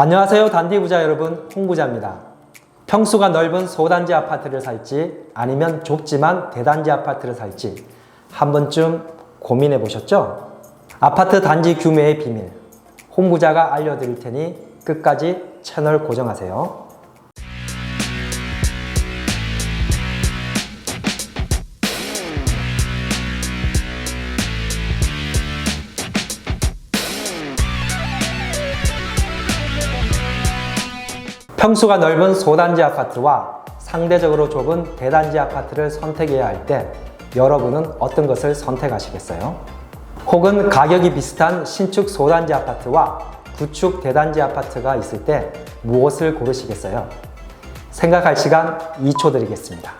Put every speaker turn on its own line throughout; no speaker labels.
안녕하세요. 단디부자 여러분, 홍부자입니다. 평수가 넓은 소단지 아파트를 살지 아니면 좁지만 대단지 아파트를 살지 한 번쯤 고민해 보셨죠? 아파트 단지 규모의 비밀, 홍부자가 알려드릴 테니 끝까지 채널 고정하세요. 평수가 넓은 소단지 아파트와 상대적으로 좁은 대단지 아파트를 선택해야 할 때 여러분은 어떤 것을 선택하시겠어요? 혹은 가격이 비슷한 신축 소단지 아파트와 구축 대단지 아파트가 있을 때 무엇을 고르시겠어요? 생각할 시간 2초 드리겠습니다.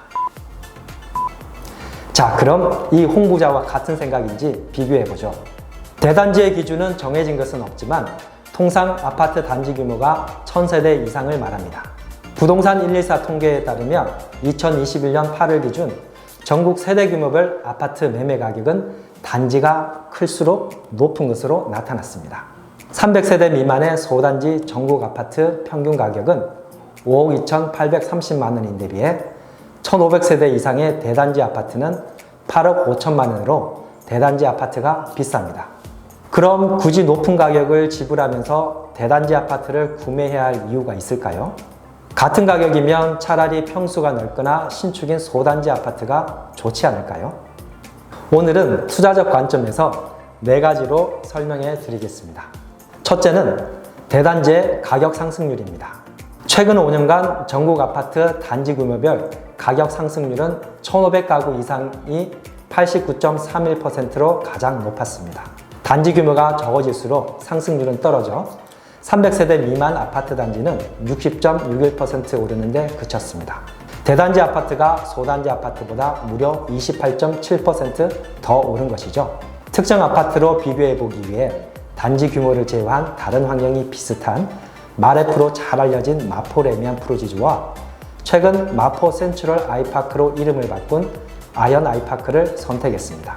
자, 그럼 이 홍보자와 같은 생각인지 비교해 보죠. 대단지의 기준은 정해진 것은 없지만 통상 아파트 단지 규모가 1000세대 이상을 말합니다. 부동산 114 통계에 따르면 2021년 8월 기준 전국 세대 규모별 아파트 매매 가격은 단지가 클수록 높은 것으로 나타났습니다. 300세대 미만의 소단지 전국 아파트 평균 가격은 5억 2,830만 원인데 비해 1,500세대 이상의 대단지 아파트는 8억 5천만 원으로 대단지 아파트가 비쌉니다. 그럼 굳이 높은 가격을 지불하면서 대단지 아파트를 구매해야 할 이유가 있을까요? 같은 가격이면 차라리 평수가 넓거나 신축인 소단지 아파트가 좋지 않을까요? 오늘은 투자적 관점에서 네 가지로 설명해 드리겠습니다. 첫째는 대단지의 가격 상승률입니다. 최근 5년간 전국 아파트 단지 규모별 가격 상승률은 1,500가구 이상이 89.31%로 가장 높았습니다. 단지 규모가 적어질수록 상승률은 떨어져 300세대 미만 아파트 단지는 60.61% 오르는데 그쳤습니다. 대단지 아파트가 소단지 아파트보다 무려 28.7%더 오른 것이죠. 특정 아파트로 비교해 보기 위해 단지 규모를 제외한 다른 환경이 비슷한 마레프로 잘 알려진 마포 레미안 프로지주와 최근 마포 센트럴 아이파크로 이름을 바꾼 아현 아이파크를 선택했습니다.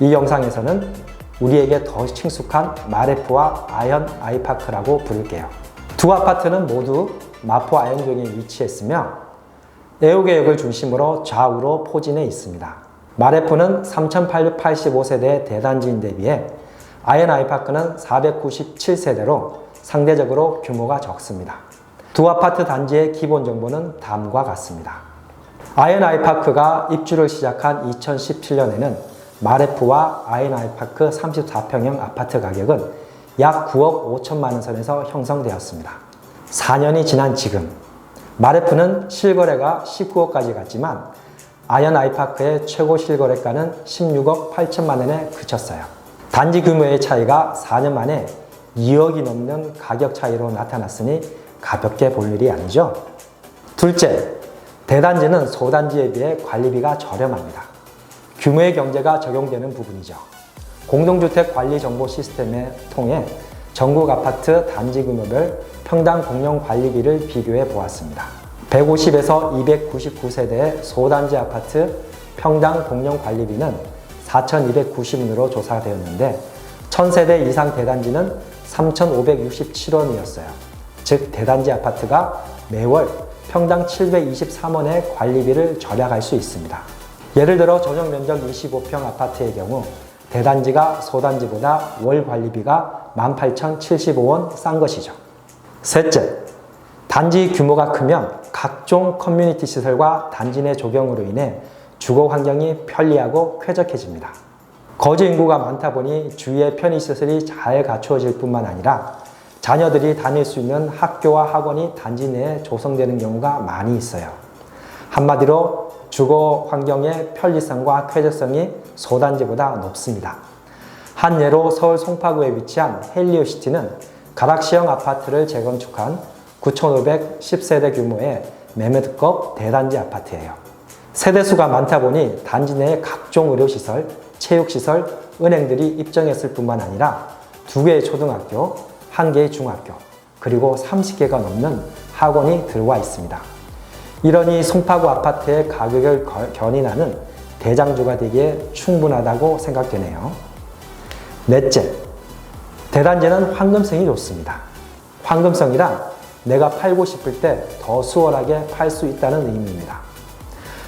이 영상에서는 우리에게 더 친숙한 마레프와 아현 아이파크라고 부를게요. 두 아파트는 모두 마포 아현동에 위치했으며 애호개역을 중심으로 좌우로 포진해 있습니다. 마레프는 3,885세대 대단지인데 비해 아현 아이파크는 497세대로 상대적으로 규모가 적습니다. 두 아파트 단지의 기본 정보는 다음과 같습니다. 아현 아이파크가 입주를 시작한 2017년에는 마레프와 아현 아이파크 34평형 아파트 가격은 약 9억 5천만 원 선에서 형성되었습니다. 4년이 지난 지금 마레프는 실거래가 19억까지 갔지만 아현 아이파크의 최고 실거래가는 16억 8천만 원에 그쳤어요. 단지 규모의 차이가 4년 만에 2억이 넘는 가격 차이로 나타났으니 가볍게 볼 일이 아니죠. 둘째, 대단지는 소단지에 비해 관리비가 저렴합니다. 규모의 경제가 적용되는 부분이죠. 공동주택 관리 정보 시스템을 통해 전국 아파트 단지 규모별 평당 공용 관리비를 비교해 보았습니다. 150에서 299세대의 소단지 아파트 평당 공용 관리비는 4,290원으로 조사되었는데 1000세대 이상 대단지는 3,567원이었어요. 즉 대단지 아파트가 매월 평당 723원의 관리비를 절약할 수 있습니다. 예를 들어 전용 면적 25평 아파트의 경우 대단지가 소단지보다 월 관리비가 18,075원 싼 것이죠. 셋째, 단지 규모가 크면 각종 커뮤니티 시설과 단지 내 조경으로 인해 주거 환경이 편리하고 쾌적해집니다. 거주 인구가 많다 보니 주위에 편의시설이 잘 갖추어질 뿐만 아니라 자녀들이 다닐 수 있는 학교와 학원이 단지 내에 조성되는 경우가 많이 있어요. 한마디로 주거 환경의 편리성과 쾌적성이 소단지보다 높습니다. 한 예로 서울 송파구에 위치한 헬리오시티는 가락시형 아파트를 재건축한 9,510세대 규모의 매매특급 대단지 아파트예요. 세대수가 많다 보니 단지 내에 각종 의료시설, 체육시설, 은행들이 입정했을 뿐만 아니라 두 개의 초등학교, 한 개의 중학교, 그리고 30개가 넘는 학원이 들어와 있습니다. 이러니 송파구 아파트의 가격을 견인하는 대장주가 되기에 충분하다고 생각되네요. 넷째, 대단지는 황금성이 좋습니다. 황금성이란 내가 팔고 싶을 때 더 수월하게 팔 수 있다는 의미입니다.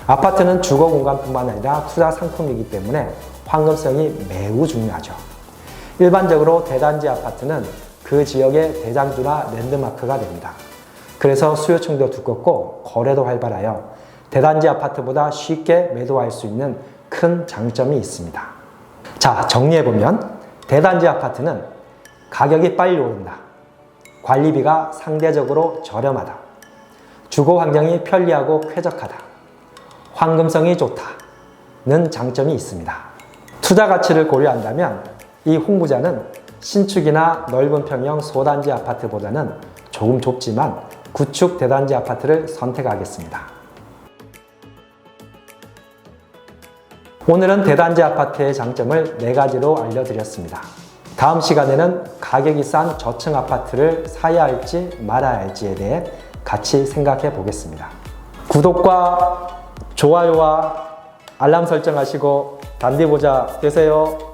아파트는 주거 공간뿐만 아니라 투자 상품이기 때문에 황금성이 매우 중요하죠. 일반적으로 대단지 아파트는 그 지역의 대장주나 랜드마크가 됩니다. 그래서 수요층도 두껍고 거래도 활발하여 대단지 아파트보다 쉽게 매도할 수 있는 큰 장점이 있습니다. 자, 정리해보면 대단지 아파트는 가격이 빨리 오른다. 관리비가 상대적으로 저렴하다. 주거 환경이 편리하고 쾌적하다. 황금성이 좋다는 장점이 있습니다. 투자 가치를 고려한다면 이 홍보자는 신축이나 넓은 평형 소단지 아파트보다는 조금 좁지만 구축 대단지 아파트를 선택하겠습니다. 오늘은 대단지 아파트의 장점을 네 가지로 알려드렸습니다. 다음 시간에는 가격이 싼 저층 아파트를 사야 할지 말아야 할지에 대해 같이 생각해 보겠습니다. 구독과 좋아요와 알람 설정하시고 단디보자 되세요.